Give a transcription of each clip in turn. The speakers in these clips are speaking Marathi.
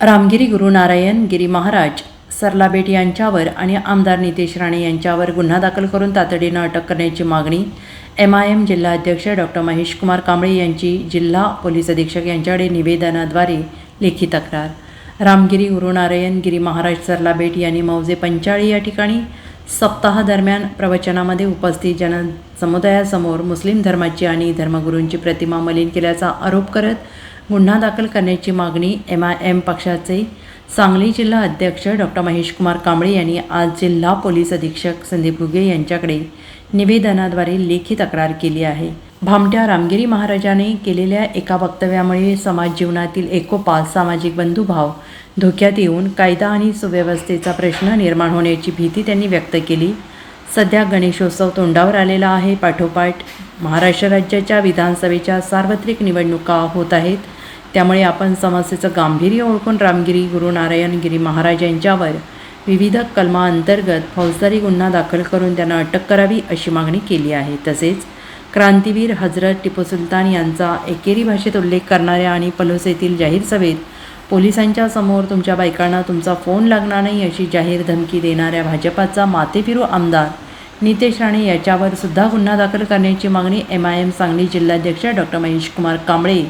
रामगिरी गुरुनारायण गिरी महाराज सरलाबेट यांच्यावर आणि आमदार नितेश राणे यांच्यावर गुन्हा दाखल करून तातडीनं अटक करण्याची मागणी एम आय एम जिल्हाध्यक्ष डॉक्टर महेश कुमार कांबळे यांची जिल्हा पोलीस अधीक्षक यांच्याकडे निवेदनाद्वारे लेखी तक्रार. रामगिरी गुरुनारायण गिरी महाराज सरलाबेट यांनी मौजे पंचाळी या ठिकाणी सप्ताहादरम्यान प्रवचनामध्ये उपस्थित जनसमुदायासमोर मुस्लिम धर्माची आणि धर्मगुरूंची प्रतिमा मलिन केल्याचा आरोप करत गुन्हा दाखल करण्याची मागणी एम आय एम पक्षाचे सांगली जिल्हा अध्यक्ष डॉक्टर महेश कुमार कांबळे यांनी आज जिल्हा पोलीस अधीक्षक संदीप घुगे यांच्याकडे निवेदनाद्वारे लेखी तक्रार केली आहे. भामट्या रामगिरी महाराजाने केलेल्या एका वक्तव्यामुळे समाज जीवनातील एकोपा सामाजिक बंधुभाव धोक्यात येऊन कायदा आणि सुव्यवस्थेचा प्रश्न निर्माण होण्याची भीती त्यांनी व्यक्त केली. सध्या गणेशोत्सव तोंडावर आलेला आहे. पाठोपाठ महाराष्ट्र राज्याच्या विधानसभेच्या सार्वत्रिक निवडणुका होत आहेत. त्यामुळे आपण समस्येचं गांभीर्य ओळखून रामगिरी गुरु नारायणगिरी महाराज यांच्यावर विविध कलमाअंतर्गत फौजदारी गुन्हा दाखल करून त्यांना अटक करावी अशी मागणी केली आहे. तसेच क्रांतीवीर हजरत टिपू सुलतान यांचा एकेरी भाषेत उल्लेख करणाऱ्या आणि पलोस येथील जाहीर सभेत पोलिसांच्या समोर तुमच्या बायकांना तुमचा फोन लागणार नाही अशी जाहीर धमकी देणाऱ्या भाजपाचा मातेफिरू आमदार नितेश राणे याच्यावर सुद्धा गुन्हा दाखल करण्याची मागणी एम आय एम सांगली जिल्हाध्यक्ष डॉक्टर महेश कुमार कांबळे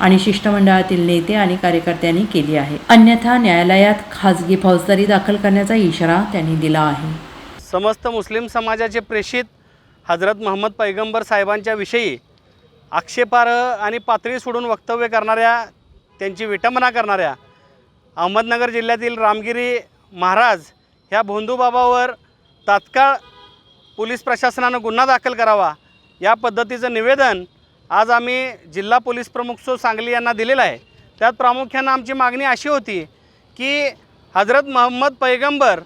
आणि शिष्टमंडळातील नेते आणि कार्यकर्त्यांनी केली आहे. अन्यथा न्यायालयात खाजगी फौजदारी दाखल करण्याचा इशारा त्यांनी दिला आहे. समस्त मुस्लिम समाजाचे प्रेषित हजरत महम्मद पैगंबर साहेबांच्या विषयी आक्षेपार्ह आणि पातळी सोडून वक्तव्य करणाऱ्या त्यांची विटंबना करणाऱ्या अहमदनगर जिल्ह्यातील रामगिरी महाराज ह्या भोंदूबाबावर तात्काळ पोलीस प्रशासनानं गुन्हा दाखल करावा या पद्धतीचं निवेदन आज आम्ही जिल्हा पोलीस प्रमुख सो सांगली यांना दिलेला आहे. त्यात प्रामुख्यानं आमची मागणी अशी होती की हजरत मोहम्मद पैगंबर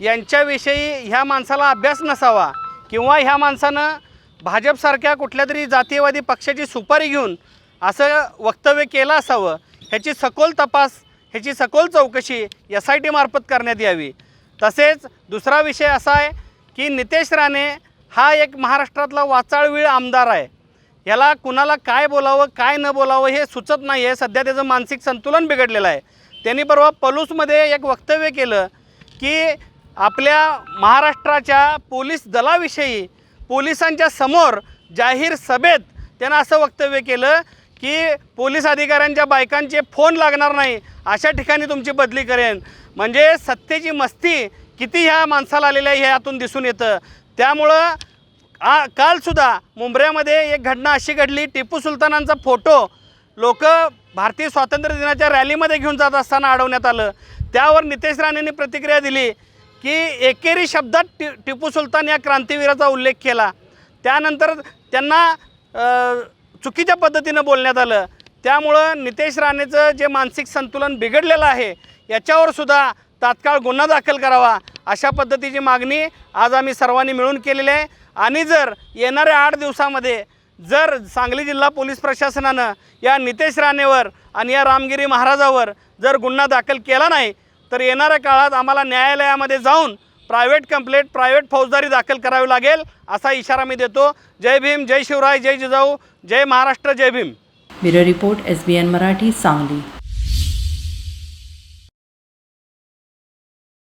यांच्याविषयी ह्या माणसाला अभ्यास नसावा किंवा ह्या माणसानं भाजपसारख्या कुठल्या तरी जातीयवादी पक्षाची सुपारी घेऊन असं वक्तव्य केलं असावं ह्याची सखोल तपास ह्याची सखोल चौकशी एस आय टीमार्फत करण्यात यावी. तसेच दुसरा विषय असा आहे की नितेश राणे हा एक महाराष्ट्रातला वाचाळवीळ आमदार आहे. ह्याला कुणाला काय बोलावं काय न बोलावं हे सुचत नाही आहे. सध्या त्याचं मानसिक संतुलन बिघडलेलं आहे. त्यांनी परवा पलूसमध्ये एक वक्तव्य केलं की आपल्या महाराष्ट्राच्या पोलीस दलाविषयी पोलिसांच्या समोर जाहीर सभेत त्यानं असं वक्तव्य केलं की पोलीस अधिकाऱ्यांच्या बायकांचे फोन लागणार नाही अशा ठिकाणी तुमची बदली करेन. म्हणजे सत्तेची मस्ती किती ह्या माणसाला आलेल्या आहे हे यातून दिसून येतं. त्यामुळं आ कालसुद्धा मुंबऱ्यामध्ये एक घटना अशी घडली टिपू सुलतानांचा फोटो. लोक भारतीय स्वातंत्र्य दिनाच्या रॅलीमध्ये घेऊन जात असताना अडवण्यात आलं. त्यावर नितेश राणेंनी प्रतिक्रिया दिली की एकेरी शब्दात टि टिपू सुलतान या क्रांतीवीराचा उल्लेख केला. त्यानंतर त्यांना चुकीच्या पद्धतीनं बोलण्यात आलं. त्यामुळं नितेश राणेचं जे मानसिक संतुलन बिघडलेलं आहे याच्यावर सुद्धा तात्काळ गुन्हा दाखल करावा अशा पद्धतीची मागणी आज आम्ही सर्वांनी मिळून केलेली आहे. आणि जर येणाऱ्या आठ दिवसामध्ये जर सांगली जिल्हा पोलीस प्रशासनानं या नितेश राणेवर आणि या रामगिरी महाराजावर जर गुन्हा दाखल केला नाही तर येणाऱ्या काळात आम्हाला न्यायालयामध्ये जाऊन प्रायव्हेट कंप्लेंट प्रायव्हेट फौजदारी दाखल करावी लागेल असा इशारा मी देतो. जय भीम जय शिवराय जय जिजाऊ जय महाराष्ट्र जय Bhim. Bureau report S B N Marathi Sangli.